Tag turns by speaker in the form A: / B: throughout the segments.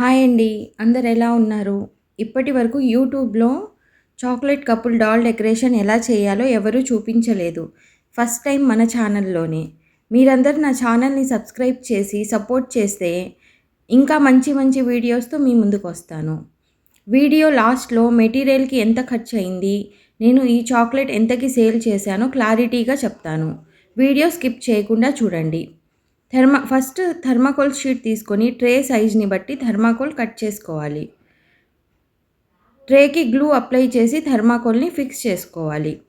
A: Hi అండి. అందరు ఎలా ఉన్నారు? ఇప్పటి వరకు యూట్యూబ్లో చాక్లెట్ కపుల్ డాల్ డెకరేషన్ ఎలా చేయాలో ఎవరూ చూపించలేదు. ఫస్ట్ టైం మన ఛానల్లోనే. మీరందరూ నా ఛానల్ని సబ్స్క్రైబ్ చేసి సపోర్ట్ చేస్తే ఇంకా మంచి మంచి వీడియోస్తో మీ ముందుకు వస్తాను. వీడియో లాస్ట్లో మెటీరియల్కి ఎంత ఖర్చు అయింది నేను ఈ చాక్లెట్ ఎంతకి సేల్ చేశానో క్లారిటీగా చెప్తాను. వీడియో స్కిప్ చేయకుండా చూడండి. థర్మా ఫస్ట్ థర్మాకోల్ షీట్ తీసుకొని ట్రే సైజ్ని బట్టి థర్మాకోల్ కట్ చేసుకోవాలి. ట్రేకి గ్లూ అప్లై చేసి థర్మాకోల్ని ఫిక్స్ చేసుకోవాలి.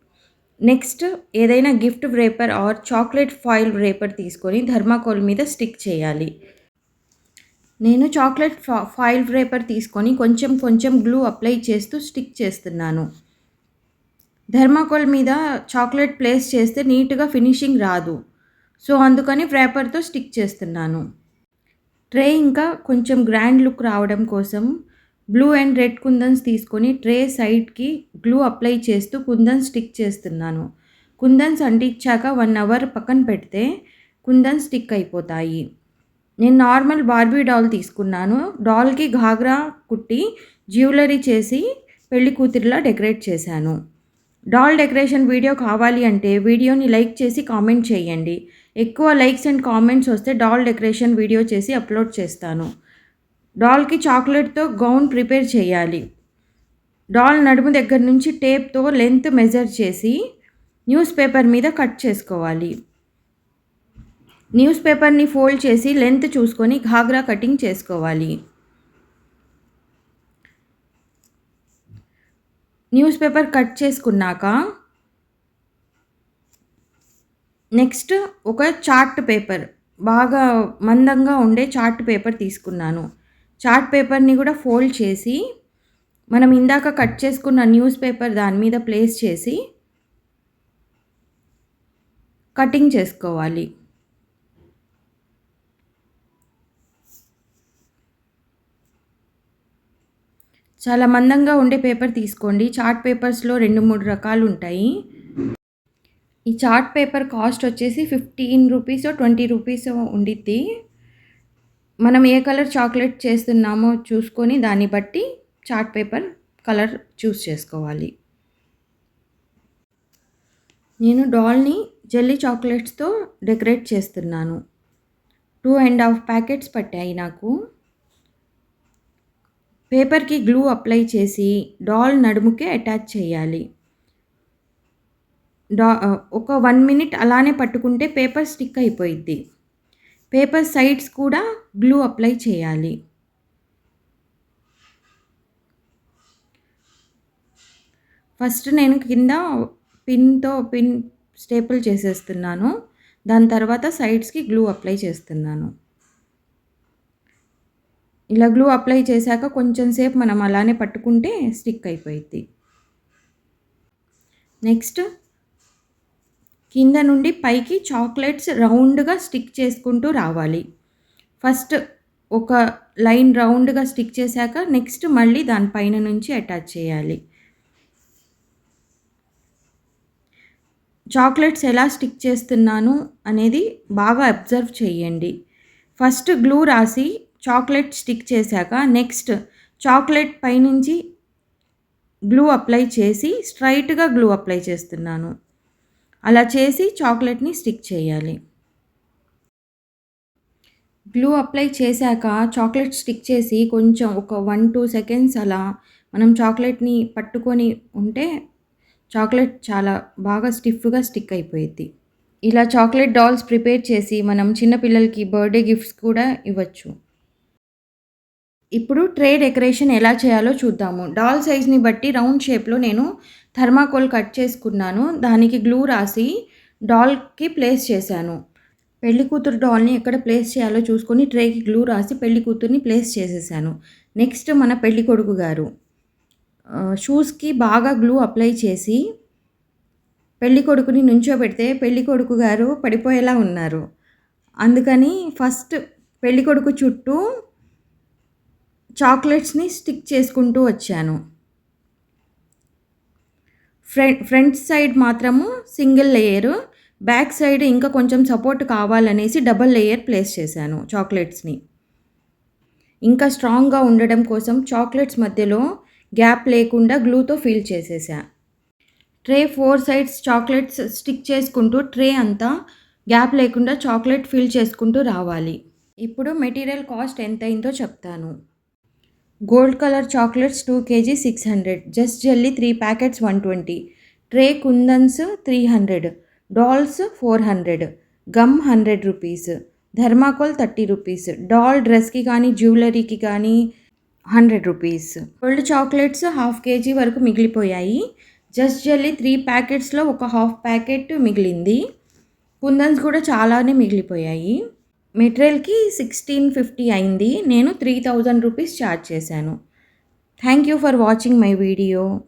A: నెక్స్ట్ ఏదైనా gift wrapper or chocolate foil wrapper తీసుకొని థర్మాకోల్ మీద స్టిక్ చేయాలి. నేను చాక్లెట్ ఫా ఫాయిల్ రేపర్ తీసుకొని కొంచెం కొంచెం గ్లూ అప్లై చేస్తూ స్టిక్ చేస్తున్నాను. థర్మాకోల్ మీద చాక్లెట్ ప్లేస్ చేస్తే నీట్గా ఫినిషింగ్ రాదు. సో అందుకని వ్రాపర్తో స్టిక్ చేస్తున్నాను. ట్రే ఇంకా కొంచెం గ్రాండ్ లుక్ రావడం కోసం బ్లూ అండ్ రెడ్ కుందన్స్ తీసుకొని ట్రే సైడ్కి గ్లూ అప్లై చేస్తూ కుందన్స్ స్టిక్ చేస్తున్నాను. కుందన్స్ అంటించాక వన్ అవర్ పక్కన పెడితే కుందన్స్ స్టిక్ అయిపోతాయి. నేను నార్మల్ బార్బీ డాల్ తీసుకున్నాను. డాల్కి ఘాగ్రా కుట్టి జ్యువెలరీ చేసి పెళ్ళి కూతురిలా డెకరేట్ చేశాను. డాల్ డెకరేషన్ వీడియో కావాలి అంటే వీడియోని లైక్ చేసి కామెంట్ చేయండి. ఎక్కువ లైక్స్ అండ్ కామెంట్స్ వస్తే డాల్ డెకరేషన్ వీడియో చేసి అప్లోడ్ చేస్తాను. డాల్కి చాక్లెట్తో గౌన్ ప్రిపేర్ చేయాలి. డాల్ నడుము దగ్గర నుంచి టేప్తో లెంత్ మెజర్ చేసి న్యూస్ పేపర్ మీద కట్ చేసుకోవాలి. న్యూస్ పేపర్ని ఫోల్డ్ చేసి లెంత్ చూసుకొని ఘాగ్రా కటింగ్ చేసుకోవాలి. న్యూస్ పేపర్ కట్ చేసుకున్నాక నెక్స్ట్ ఒక చార్ట్ పేపర్. బాగా మందంగా ఉండే చార్ట్ పేపర్ తీసుకున్నాను. చార్ట్ పేపర్ని కూడా ఫోల్డ్ చేసి మనం ఇందాక కట్ చేసుకున్న న్యూస్ పేపర్ దాని మీద ప్లేస్ చేసి కటింగ్ చేసుకోవాలి. చాలా మందంగా ఉండే పేపర్ తీసుకోండి. చార్ట్ పేపర్స్లో రెండు మూడు రకాలు ఉంటాయి. ఈ చార్ట్ పేపర్ కాస్ట్ వచ్చేసి ఫిఫ్టీన్ రూపీస్ ట్వంటీ రూపీస్ ఉండిద్ది. మనం ఏ కలర్ చాక్లెట్ చేస్తున్నామో చూసుకొని దాన్ని బట్టి చార్ట్ పేపర్ కలర్ చూస్ చేసుకోవాలి. నేను డాల్ని జెల్లీ చాక్లెట్స్తో డెకరేట్ చేస్తున్నాను. టూ అండ్ హాఫ్ ప్యాకెట్స్ పట్టాయి నాకు. పేపర్కి గ్లూ అప్లై చేసి డాల్ నడుముకే అటాచ్ చేయాలి. డా ఒక వన్ మినిట్ అలానే పట్టుకుంటే పేపర్ స్టిక్ అయిపోయిద్ది. పేపర్ సైడ్స్ కూడా గ్లూ అప్లై చేయాలి. ఫస్ట్ నేను కింద పిన్తో పిన్ స్టేపుల్ చేసేస్తున్నాను. దాని తర్వాత సైడ్స్కి గ్లూ అప్లై చేస్తున్నాను. ఇలా గ్లూ అప్లై చేశాక కొంచెం సేపు మనం అలానే పట్టుకుంటే స్టిక్ అయిపోయింది నెక్స్ట్ కింద నుండి పైకి చాక్లెట్స్ రౌండ్గా స్టిక్ చేసుకుంటూ రావాలి. ఫస్ట్ ఒక లైన్ రౌండ్గా స్టిక్ చేశాక నెక్స్ట్ మళ్ళీ దానిపైన నుంచి అటాచ్ చేయాలి. చాక్లెట్స్ ఎలా స్టిక్ చేస్తున్నాను అనేది బాగా అబ్జర్వ్ చేయండి. ఫస్ట్ గ్లూ రాసి చాక్లెట్ స్టిక్ చేశాక నెక్స్ట్ చాక్లెట్ పైనుంచి గ్లూ అప్లై చేసి స్ట్రైట్గా గ్లూ అప్లై చేస్తున్నాను. అలా చేసి చాక్లెట్ని స్టిక్ చేయాలి. గ్లూ అప్లై చేశాక చాక్లెట్ స్టిక్ చేసి కొంచెం ఒక వన్ టూ సెకండ్స్ అలా మనం చాక్లెట్ని పట్టుకొని ఉంటే చాక్లెట్ చాలా బాగా స్టిఫ్గా స్టిక్ అయిపోయింది ఇలా చాక్లెట్ డాల్స్ ప్రిపేర్ చేసి మనం చిన్నపిల్లలకి బర్త్డే గిఫ్ట్స్ కూడా ఇవ్వచ్చు. ఇప్పుడు ట్రే డెకరేషన్ ఎలా చేయాలో చూద్దాము. డాల్ సైజ్ని బట్టి రౌండ్ షేప్లో నేను థర్మాకోల్ కట్ చేసుకున్నాను. దానికి గ్లూ రాసి డాల్కి ప్లేస్ చేశాను. పెళ్ళి కూతురు డాల్ని ఎక్కడ ప్లేస్ చేయాలో చూసుకొని ట్రేకి గ్లూ రాసి పెళ్ళి కూతుర్ని ప్లేస్ చేసేసాను. నెక్స్ట్ మన పెళ్ళి కొడుకు గారు. షూస్కి బాగా గ్లూ అప్లై చేసి పెళ్ళి కొడుకుని నుంచోబెడితే పెళ్ళి కొడుకు గారు పడిపోయేలా ఉన్నారు. అందుకని ఫస్ట్ పెళ్ళి కొడుకు చుట్టూ చాక్లెట్స్ని స్టిక్ చేసుకుంటూ వచ్చాను. ఫ్రంట్ ఫ్రంట్ సైడ్ మాత్రము సింగిల్ లేయరు బ్యాక్ సైడ్ ఇంకా కొంచెం సపోర్ట్ కావాలనేసి డబల్ లేయర్ ప్లేస్ చేశాను చాక్లెట్స్ని. ఇంకా స్ట్రాంగ్గా ఉండడం కోసం చాక్లెట్స్ మధ్యలో గ్యాప్ లేకుండా గ్లూతో ఫిల్ చేసేసా. Tray four sides chocolates stick చేసుకుంటూ ట్రే అంతా గ్యాప్ లేకుండా చాక్లెట్ ఫిల్ చేసుకుంటూ రావాలి. ఇప్పుడు మెటీరియల్ కాస్ట్ ఎంత అయిందో చెప్తాను. Gold colour chocolates two KG six hundred. Just jelly three packets one twenty. Tray కుందన్స్ three hundred. Dolls four hundred. Gum hundred rupees. Thermocol thirty rupees. Doll డ్రెస్కి కానీ జ్యువెలరీకి కానీ hundred rupees. Gold chocolates half KG వరకు మిగిలిపోయాయి. Just jelly three ప్యాకెట్స్లో ఒక half packet మిగిలింది. కుందన్స్ కూడా చాలానే మిగిలిపోయాయి. మెటీరియల్కి సిక్స్టీన్ ఫిఫ్టీ అయింది. నేను త్రీ థౌజండ్ రూపీస్ ఛార్జ్ చేశాను. Thank you for watching my video.